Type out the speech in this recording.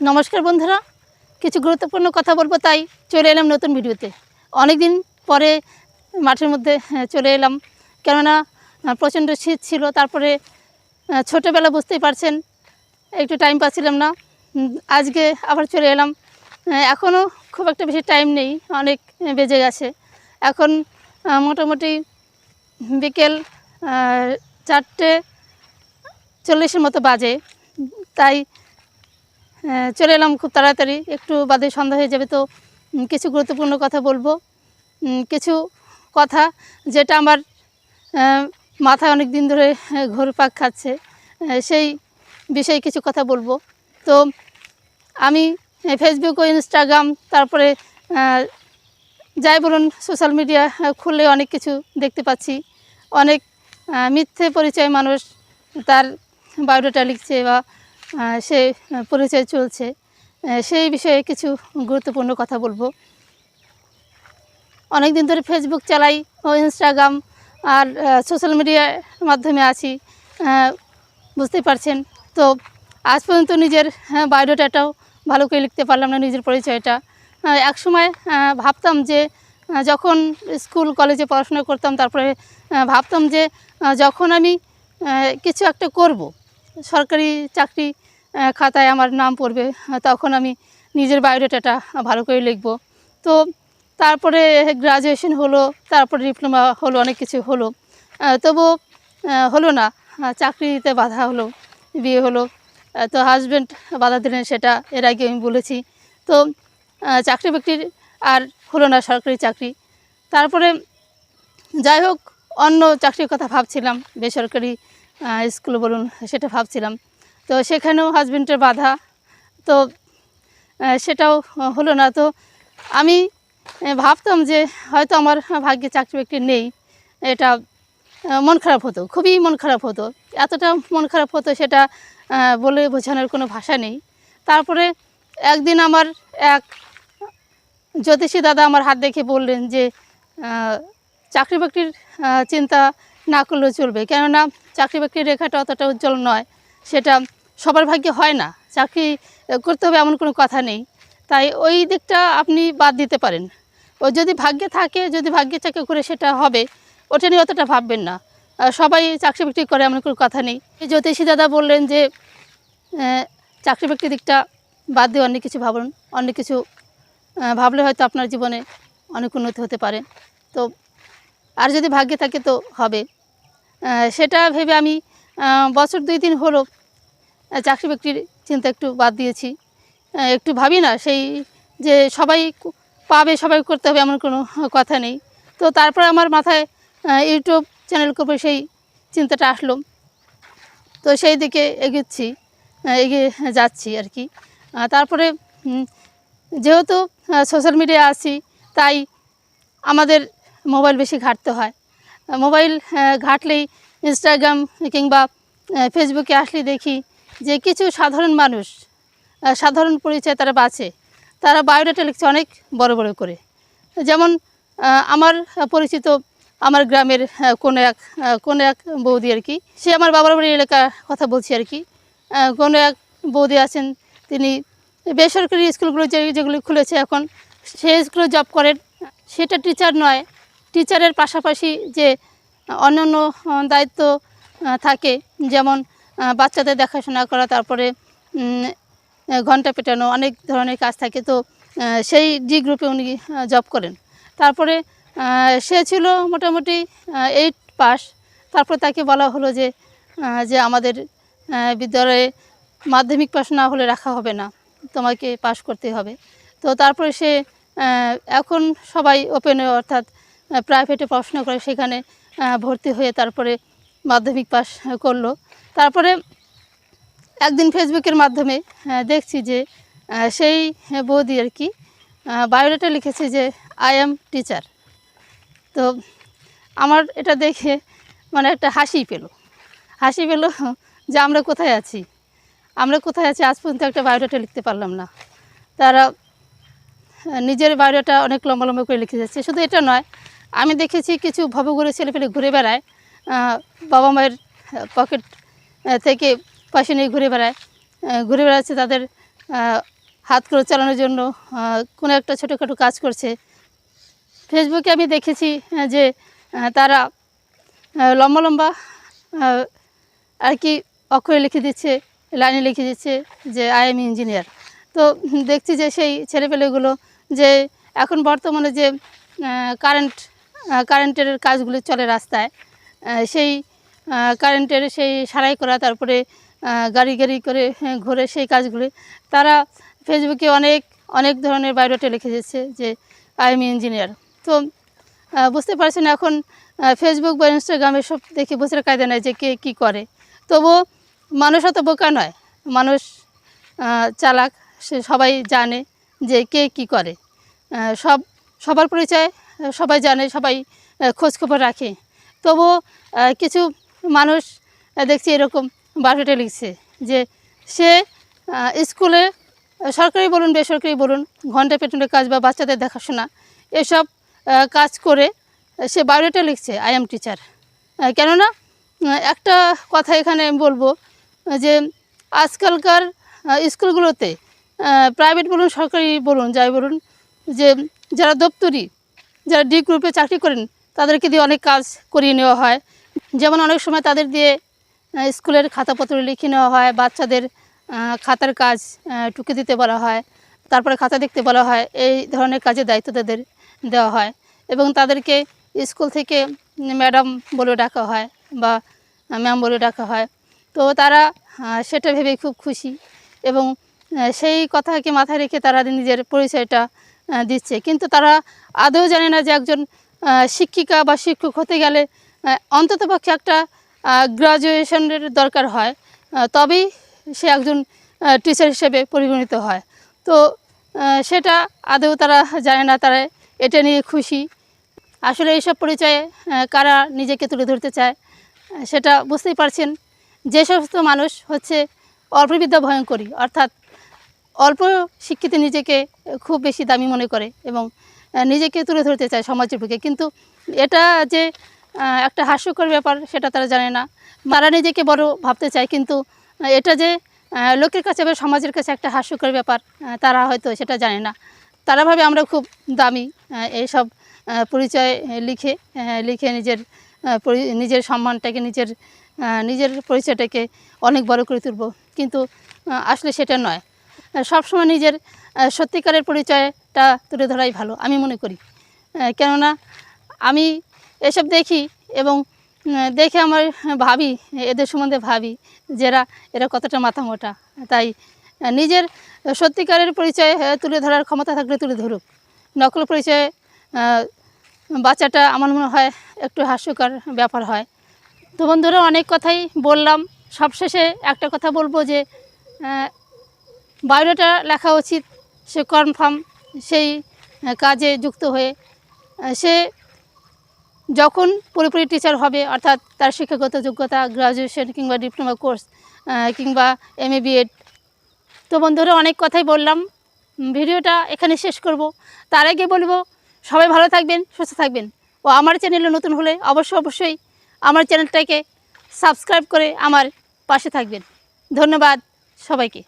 নমস্কার বন্ধুরা। কিছু গুরুত্বপূর্ণ কথা বলব, তাই চলে এলাম নতুন ভিডিওতে। অনেক দিন পরে মাঠের মধ্যে চলে এলাম। কেননা প্রচণ্ড শীত ছিল, তারপরে ছোটোবেলা বুঝতেই পারছেন, একটু টাইম পাচ্ছিলাম না। আজকে আবার চলে এলাম। এখনও খুব একটা বেশি টাইম নেই, অনেক বেজে গেছে। এখন মোটামুটি বিকেল চারটে চল্লিশের মতো বাজে। তাই চলে এলাম খুব তাড়াতাড়ি। একটু বাদে সন্ধ্যা হয়ে যাবে তো কিছু গুরুত্বপূর্ণ কথা বলব। কিছু কথা যেটা আমার মাথায় অনেক দিন ধরে ঘুরপাক খাচ্ছে সেই বিষয়ে কিছু কথা বলব। তো আমি ফেসবুক ও ইনস্টাগ্রাম তারপরে যাই বলুন সোশ্যাল মিডিয়া খুললে অনেক কিছু দেখতে পাচ্ছি। অনেক মিথ্যে পরিচয় মানুষ তার বায়োডাটা লিখছে বা সে পরিচয় চলছে। সেই বিষয়ে কিছু গুরুত্বপূর্ণ কথা বলব। অনেক দিন ধরে ফেসবুক চালাই ও ইনস্টাগ্রাম আর সোশ্যাল মিডিয়ার মাধ্যমে আছি। বুঝতেই পারছেন। তো আজ পর্যন্ত নিজের বায়োডাটাও ভালো করে লিখতে পারলাম না নিজের পরিচয়টা। আহ, একসময় ভাবতাম যে যখন স্কুল কলেজে পড়াশোনা করতাম তারপরে ভাবতাম যে যখন আমি কিছু একটা করব সরকারি চাকরি খাতায় আমার নাম পড়বে, তখন আমি নিজের বায়োডাটাটা ভালো করে লিখব। তো তারপরে গ্রাজুয়েশন হলো, তারপরে ডিপ্লোমা হলো, অনেক কিছু হলো। তবুও হলো না, চাকরিতে বাধা হলো, বিয়ে হলো। তো হাজব্যান্ড বাধা দিলেন সেটা, এর আগে আমি বলেছি। তো চাকরি বাকরির আর হলো না সরকারি চাকরি। তারপরে যাই হোক, অন্য চাকরির কথা ভাবছিলাম, বেসরকারি স্কুল বলুন, সেটা ভাবছিলাম। তো সেখানেও হাজব্যান্ডের বাধা। তো সেটাও হলো না। তো আমি ভাবতাম যে হয়তো আমার ভাগ্যে চাকরি বাকরি নেই। এটা মন খারাপ হতো, খুবই মন খারাপ হতো। এতটা মন খারাপ হতো সেটা বলে বোঝানোর কোনো ভাষা নেই। তারপরে একদিন আমার এক জ্যোতিষী দাদা আমার হাত দেখে বললেন যে চাকরি বাকরির চিন্তা না করলেও চলবে। কেননা চাকরি বাকরির রেখাটা অতটা উজ্জ্বল নয়। সেটা সবার ভাগ্যে হয় না। চাকরি করতে হবে এমন কোনো কথা নেই। তাই ওই দিকটা আপনি বাদ দিতে পারেন। ও যদি ভাগ্যে থাকে, যদি ভাগ্যে চাকরি করে সেটা হবে, ওটা নিয়ে অতটা ভাববেন না। সবাই চাকরি বাকরি করে এমন কোনো কথা নেই। জ্যোতিষী দাদা বললেন যে চাকরি বাকরির দিকটা বাদ দিয়ে অনেক কিছু ভাবুন। অনেক কিছু ভাবলে হয়তো আপনার জীবনে অনেক উন্নতি হতে পারে। তো, আর যদি ভাগ্যে থাকে তো হবে। সেটা ভেবে আমি বছর দুই দিন হলো চাকরি বাকরির চিন্তা একটু বাদ দিয়েছি। একটু ভাবি না, সেই যে সবাই পাবে, সবাই করতে হবে এমন কোনো কথা নেই। তো তারপরে আমার মাথায় ইউটিউব চ্যানেল করব সেই চিন্তাটা আসলো। তো সেই দিকে এগোচ্ছি এগিয়ে যাচ্ছি আর কি। তারপরে যেহেতু সোশ্যাল মিডিয়া আছি, তাই আমাদের মোবাইল বেশি ঘাঁটতে হয়। মোবাইল ঘাঁটলেই ইনস্টাগ্রাম কিংবা ফেসবুকে আসলেই দেখি যে কিছু সাধারণ মানুষ সাধারণ পরিচয় তারা বাঁচে। তারা বায়োডাটা লিখছে অনেক বড় বড় করে। যেমন আমার পরিচিত আমার গ্রামের কোনো এক কোনো এক বৌদি আর কি, সে আমার বাবার বাড়ির এলাকার কথা বলছি আর কি। কোনো এক বৌদি আছেন, তিনি বেসরকারি স্কুলগুলো যেগুলি খুলেছে এখন, সে স্কুলে জব করেন। সেটা টিচার নয় টিচারের পাশাপাশি যে আহ, দায়িত্ব থাকে যেমন বাচ্চাদের দেখাশোনা করা তারপরে ঘণ্টা পেটানো অনেক ধরনের কাজ থাকে। তো সেই ডি গ্রুপে উনি জব করেন। তারপরে সে ছিল মোটামুটি এইট পাস। তারপর তাকে বলা হলো যে যে আমাদের বিদ্যালয়ে মাধ্যমিক পাশ না হলে রাখা হবে না তোমাকে পাশ করতে হবে। তো তারপরে সে এখন সবাই ওপেনে অর্থাৎ প্রাইভেটে পড়াশোনা করে সেখানে ভর্তি হয়ে তারপরে মাধ্যমিক পাস করল। তারপরে একদিন ফেসবুকের মাধ্যমে দেখছি যে সেই বৌদি আর কি বায়োডাটা লিখেছে যে আই অ্যাম টিচার তো আমার এটা দেখে মানে একটা হাসি পেল। হাসি পেল যে, আমরা কোথায় আছি? আমরা কোথায় আছি? আজ পর্যন্ত একটা বায়োডাটা লিখতে পারলাম না। তারা নিজের বায়োডাটা অনেক লম্বা লম্বা করে লিখে যাচ্ছে। শুধু এটা নয় আমি দেখেছি কিছু ভবঘুরে ছেলেপেলে ঘুরে বেড়ায় বাবা মায়ের পকেট থেকে পয়সা নিয়ে ঘুরে বেড়ায়। ঘুরে বেড়াচ্ছে তাদের হাত করে চালানোর জন্য কোনো একটা ছোটোখাটো কাজ করছে। ফেসবুকে আমি দেখেছি যে তারা লম্বা লম্বা আর কি অক্ষরে লিখে দিচ্ছে, লাইনে লিখে দিচ্ছে যে আই এম ইঞ্জিনিয়ার তো দেখছি যে সেই ছেলেপেলেগুলো যে, এখন বর্তমানে যে কারেন্ট কারেন্টের কাজগুলো চলে রাস্তায়। সেই কারেন্টের সেই সারাই করা তারপরে গাড়ি গাড়ি করে হ্যাঁ, ঘুরে সেই কাজগুলি। তারা ফেসবুকে অনেক অনেক ধরনের বায়োডাটা লিখে দিচ্ছে যে আই এম ইঞ্জিনিয়ার তো বুঝতে পারছেন এখন ফেসবুক বা ইনস্টাগ্রামে সব দেখে বুঝতে কায়দা নেয় যে কে কী করে। তবুও মানুষ অত বোকা নয়। মানুষ চালাক সে সবাই জানে যে কে কী করে। সব সবার পরিচয় সবাই জানে সবাই খোঁজখবর রাখে। আহ, কিছু মানুষ দেখছি এরকম বায়োডাটা লিখছে যে সে স্কুলে সরকারি বলুন বেসরকারি বলুন ঘণ্টা পেটনের কাজ বা বাচ্চাদের দেখাশোনা এসব কাজ করে সে বায়োডাটা লিখছে আই এম টিচার কেননা একটা কথা এখানে আমি বলব যে আজকালকার স্কুলগুলোতে প্রাইভেট বলুন সরকারি বলুন যাই বলুন যে যারা দপ্তরি যারা ডি গ্রুপে চাকরি করেন, তাদেরকে দিয়ে অনেক কাজ করিয়ে নেওয়া হয়। যেমন অনেক সময় তাদের দিয়ে স্কুলের খাতাপত্র লিখে নেওয়া হয়, বাচ্চাদের খাতার কাজ টুকে দিতে বলা হয়, তারপরে খাতা দেখতে বলা হয়, এই ধরনের কাজের দায়িত্ব তাদের দেওয়া হয় এবং তাদেরকে স্কুল থেকে ম্যাডাম বলে ডাকা হয় বা ম্যাম বলে ডাকা হয়। তো তারা সেটা ভেবে খুব খুশি এবং সেই কথাকে মাথায় রেখে তারা নিজের পরিচয়টা দিচ্ছে। কিন্তু তারা আদৌ জানে না যে একজন শিক্ষিকা বা শিক্ষক হতে গেলে অন্ততপক্ষে একটা গ্রাজুয়েশনের দরকার হয়। তবেই সে একজন টিচার হিসেবে পরিগণিত হয়। তো সেটা আদৌ তারা জানে না, তারা এটা নিয়ে খুশি। আসলে এইসব পরিচয়ে কারা নিজেকে তুলে ধরতে চায় সেটা বুঝতেই পারছেন। যে সমস্ত মানুষ হচ্ছে অল্পবিদ্যা ভয়ঙ্করী। অর্থাৎ অল্প শিক্ষিত নিজেকে খুব বেশি দামি মনে করে এবং নিজেকে তুলে ধরতে চায় সমাজের বুকে। কিন্তু এটা যে একটা হাস্যকর ব্যাপার সেটা তারা জানে না। তারা নিজেকে বড় ভাবতে চায়, কিন্তু এটা যে লোকের কাছে বা সমাজের কাছে একটা হাস্যকর ব্যাপার তারা হয়তো সেটা জানে না। তারা ভাবে আমরা খুব দামি এইসব পরিচয় লিখে লিখে নিজের নিজের সম্মানটাকে, নিজের নিজের পরিচয়টাকে অনেক বড় করে তুলব। কিন্তু আসলে সেটা নয়। সবসময় নিজের সত্যিকারের পরিচয়টা তুলে ধরাই ভালো, আমি মনে করি। কেননা আমি এসব দেখি এবং দেখে আমার ভাবি, এদের সম্বন্ধে ভাবি যারা এরা কতটা মাথা মোটা। তাই নিজের সত্যিকারের পরিচয় তুলে ধরার ক্ষমতা থাকলে তুলে ধরুক। নকল পরিচয়ে বাচ্চাটা আমার মনে হয় একটু হাস্যকর ব্যাপার হয়। তো বন্ধুরা, অনেক কথাই বললাম। সবশেষে একটা কথা বলব যে বায়োডাটা লেখা উচিত, সে কনফার্ম সেই কাজে যুক্ত হয়ে সে যখন পুরোপুরি টিচার হবে, অর্থাৎ তার শিক্ষাগত যোগ্যতা গ্রাজুয়েশন কিংবা ডিপ্লোমা কোর্স কিংবা এম এ বিএড তো বন্ধুরা অনেক কথাই বললাম। ভিডিওটা এখানে শেষ করব। তার আগে বলব, সবাই ভালো থাকবেন, সুস্থ থাকবেন। ও আমার চ্যানেলে নতুন হলে অবশ্যই অবশ্যই আমার চ্যানেলটাকে সাবস্ক্রাইব করে আমার পাশে থাকবেন। ধন্যবাদ সবাইকে।